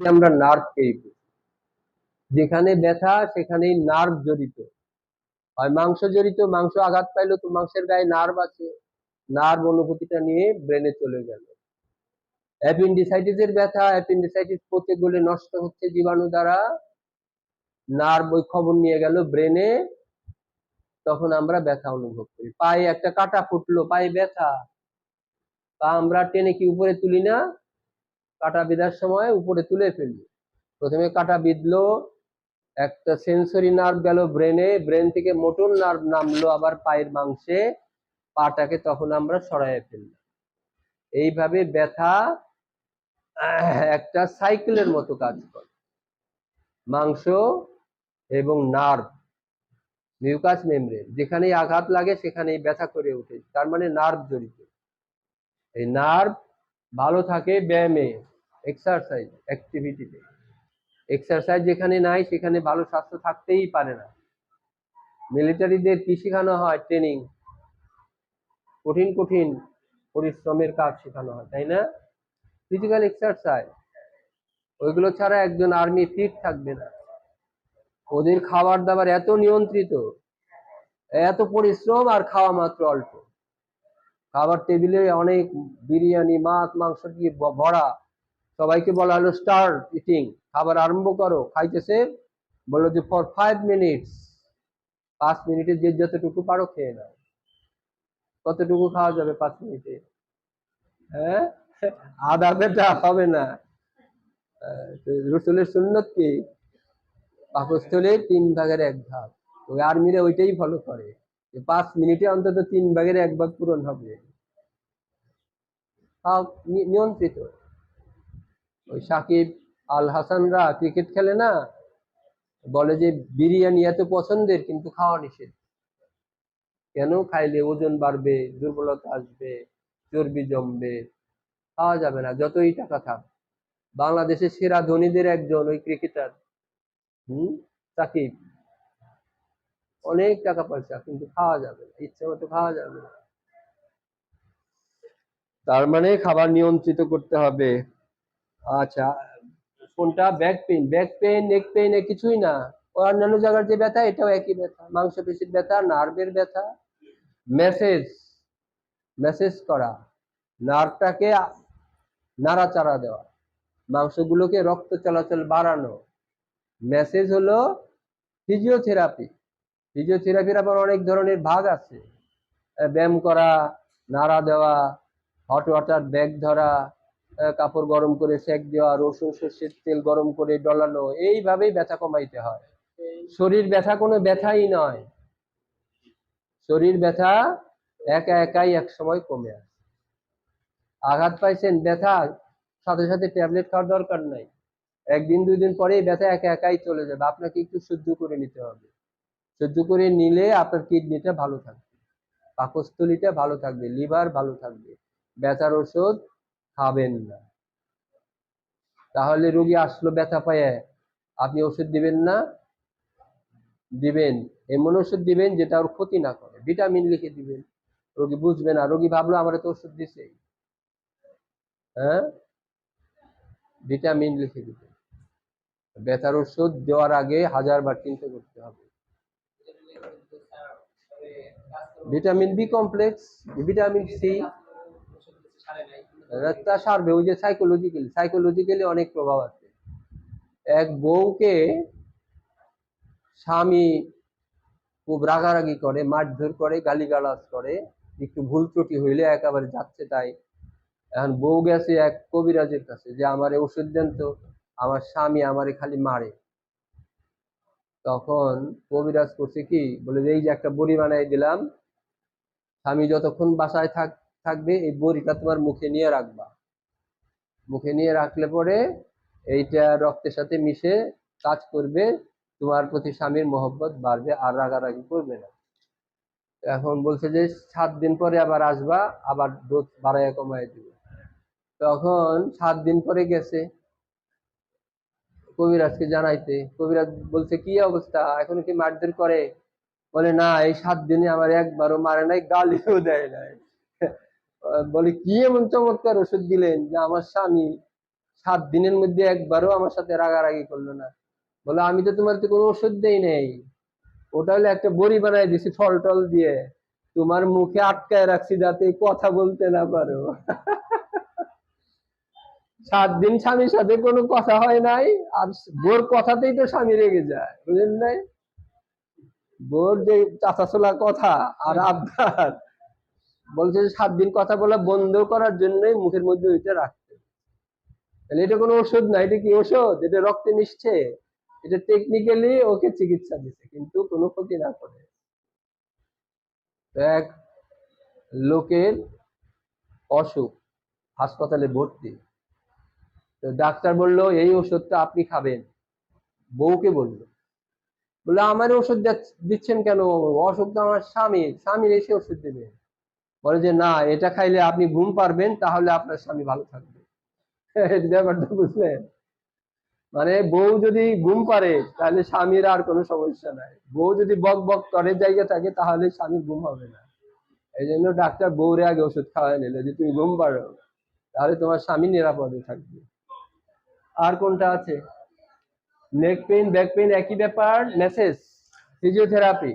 আমরা নার্ভকেই যেখানে ব্যথা, সেখানেই নার্ভ জড়িত। হয় মাংস জড়িত, মাংস আঘাত পাইলো তো মাংসের গায়ে নার্ভ আছে। নার্ভ অনুভূতিটা নিয়ে ব্রেনে চলে গেল। অ্যাপেন্ডিসাইটিসের ব্যথা অ্যাপেন্ডিসাইটিস পচে গলে নষ্ট হচ্ছে জীবাণু দ্বারা। নার্ভ ওই খবর নিয়ে গেল ব্রেনে তখন আমরা ব্যথা অনুভব করি। পায়ে একটা কাটা ফুটলো, পায়ে ব্যথা। তা আমরা টেনে কি উপরে তুলি না? কাটা বিধার সময় উপরে তুলে ফেলি। প্রথমে কাটা বিঁধলো, একটা সেন্সরি নার্ভ গেল ব্রেনে ব্রেন থেকে মোটর নার্ভ নামলো আবার পায়ের মাংসে, পাটাকে তখন আমরা সরাই ফেললাম। এইভাবে ব্যথা, একটা সাইকেলের মতো কাজ করে। মাংস এবং নার্ভ মিউকাস মেমব্রেন যেখানেই আঘাত লাগে সেখানেই ব্যথা করে ওঠে, তার মানে নার্ভ জড়িত। এই নার্ভ ভালো থাকে ব্যায়ামে এক্সারসাইজ অ্যাক্টিভিটিতে এক্সারসাইজ যেখানে নাই, সেখানে ভালো স্বাস্থ্য থাকতেই পারে না। মিলিটারিদের কি শেখানো হয়? ট্রেনিং কঠিন কঠিন পরিশ্রমের কাজ শেখানো হয়, তাই না? ফিজিক্যাল এক্সারসাইজ ওইগুলো ছাড়া একজন আর্মি ফিট থাকবে না। ওদের খাবার দাবার এত নিয়ন্ত্রিত, এত পরিশ্রম আর খাওয়া মাত্র অল্প। খাবার টেবিলে অনেক বিরিয়ানি, মাছ, মাংস দিয়ে ভরা। সবাইকে বলা হলো, স্টার ইটিং, খাবার আরম্ভ করো। খাইতেছে, বলল যে, ফর ফাইভ মিনিটস। পাঁচ মিনিটে যে যতটুকু পারো খেয়ে নাও। কতটুকু খাওয়া যাবে পাঁচ মিনিটে। হ্যাঁ? আধা পেটা হবে না। রসুলের সুন্নত কি? পাকস্থলে তিন ভাগের এক ভাগ। ওই আর্মিরা ওইটাই ফলো করে। পাঁচ মিনিটে অন্তত তিন ভাগের এক ভাগ পূরণ হবে। নিয়ন্ত্রিত। ওই সাকিব, আল হাসানরা ক্রিকেট খেলে না, বলে যে বিরিয়ানি এত পছন্দের, কিন্তু খাওয়া নিষেধ। কেন খাইলে ওজন বাড়বে, দুর্বলতা আসবে, চর্বি জমবে, খাওয়া যাবে না, যতই টাকা থাক। বাংলাদেশের সেরা ধনীদের একজন ওই ক্রিকেটার। হুম? সাকিব। অনেক টাকা পয়সা, কিন্তু খাওয়া যাবে না, ইচ্ছে মতো খাওয়া যাবে না। তার মানে খাবার নিয়ন্ত্রিত করতে হবে। আচ্ছা কোনটা? Back pain. Back pain, neck pain কিছুই না। অন্যান্য জায়গার যে ব্যথা, এটাও একই ব্যথা। মাংসপেশির ব্যথা, নার্ভের ব্যথা। মেসেজ মেসেজ করা। নার্ভটাকে নাড়াচাড়া দেওয়া। মাংসগুলোকে রক্ত চলাচল বাড়ানো। মেসেজ হলো ফিজিওথেরাপি। ফিজিওথেরাপির আবার অনেক ধরনের ভাগ আছে। ব্যায়াম করা, নাড়া দেওয়া হট ওয়াটার ব্যাগ ধরা কাপড় গরম করে সেক দেওয়া, রসুন, সর্ষের তেল গরম করে ডলানো, এইভাবেই ব্যথা কমাইতে হয়। শরীর ব্যথা কোনো ব্যথাই নয়। শরীর ব্যথা একা একাই এক সময় কমে আসে। আঘাত পাইছেন, ব্যথা, সাথে সাথে ট্যাবলেট খাওয়ার দরকার নাই। একদিন, দুই দিন পরেই ব্যথা একা একাই চলে যাবে। আপনাকে একটু শুদ্ধ করে নিতে হবে। সহ্য করে নিলে আপনার কিডনিটা ভালো থাকবে। পাকস্থলীটা ভালো থাকবে, লিভার ভালো থাকবে। ব্যথার ওষুধ খাবেন না। তাহলে রোগী আসলো, ব্যথা পায় আপনি ওষুধ দিবেন না, দিবেন। এমন ওষুধ দিবেন যেটা ওর ক্ষতি না করে। ভিটামিন লিখে দিবেন। রোগী বুঝবে না। রোগী ভাবলো, আমার তো ওষুধ দিছে। হ্যাঁ? ভিটামিন লিখে দিবেন। ব্যথার ওষুধ দেওয়ার আগে হাজার বার চিন্তা করতে হবে। Vitamin B complex, vitamin C. তা সারবে, ওই যে সাইকোলজিক্যালি সাইকোলজিক্যালি অনেক প্রভাব আছে। এক বউকে স্বামী খুব রাগারাগি করে, মারধর করে, গালিগালাজ করে, একটু ভুল ত্রুটি হইলে একেবারে যাচ্ছে তাই। এখন বউ গেছে এক কবিরাজের কাছে, যে আমারে ওষুধ দেন তো, আমার স্বামী আমারে খালি মারে। তখন কবিরাজ করছে কি, বলে এই যে একটা বড়ি বানাই দিলাম স্বামী যতক্ষণ বাসায় থাক, থাকবে, এই বড়িটা তোমার মুখে নিয়ে রাখবা। মুখে নিয়ে রাখলে পরে এইটা রক্তের সাথে মিশে কাজ করবে, তোমার প্রতি স্বামীর মহব্বত বাড়বে, আর রাগারাগি করবে না। এখন বলছে যে, সাত দিন পরে আবার আসবা, আবার ডোজ বাড়াইয়া কমাই দিবে। তখন সাত দিন পরে গেছে কবিরাজকে জানাইতে। কবিরাজ বলছে, কি অবস্থা? এখন কি মারধর করে? বলে, না, এই সাত দিনে আমার একবারও মারে নাই, গালিও দেয় নাই। বলে, কি এমন চমৎকার ওষুধ দিলেন যে আমার স্বামী সাত দিনের মধ্যে একবারও আমার সাথে রাগারাগি করল না? বলে, আমি তো তোমার তো কোনো ওষুধ দেই নেই। ওটা হলো একটা বড়ি বানাই দিছি ফল টল দিয়ে। তোমার মুখে আটকায় রাখছি যাতে কথা বলতে না পারো। সাত দিন স্বামীর সাথে কোনো কথা হয় নাই, আর বোর কথাতেই তো স্বামী রেগে যায়, বুঝলেন নাই? বোর যে চাচাচোলা কথা আর আবদার বলছে সাত দিন কথা বলা বন্ধ করার জন্যই মুখের মধ্যে ওইটা রাখতে। তাহলে এটা কোনো ওষুধ না এটা কি ওষুধ? এটা রক্তে মিশছে। এটা টেকনিক্যালি ওকে চিকিৎসা দিচ্ছে কিন্তু কোনো ক্ষতি না করে। এক লোকের অসুখ হাসপাতালে ভর্তি। তো ডাক্তার বলল এই ওষুধটা আপনি খাবেন। বউকে বলল বলে, আমার ওষুধ দিচ্ছেন কেন? অসুখ তো আমার স্বামীর স্বামীর এসে ওষুধ দেবে। বলে যে, না, এটা খাইলে আপনি ঘুম পারবেন, তাহলে আপনার স্বামী ভালো থাকবে। ব্যাপারটা বুঝলেন মানে বউ যদি ঘুম পারে, তাহলে স্বামীর আর কোনো সমস্যা নাই। বউ যদি বক বক করে জায়গা থাকে, তাহলে স্বামীর ঘুম হবে না। এই জন্য ডাক্তার বউরে আগে ওষুধ খাওয়াই নিলে যে, তুমি ঘুম পারো, তাহলে তোমার স্বামী নিরাপদে থাকবে। আর কোনটা আছে? নেক পেইন ব্যাক পেইন একই ব্যাপার মেসেজ ফিজিওথেরাপি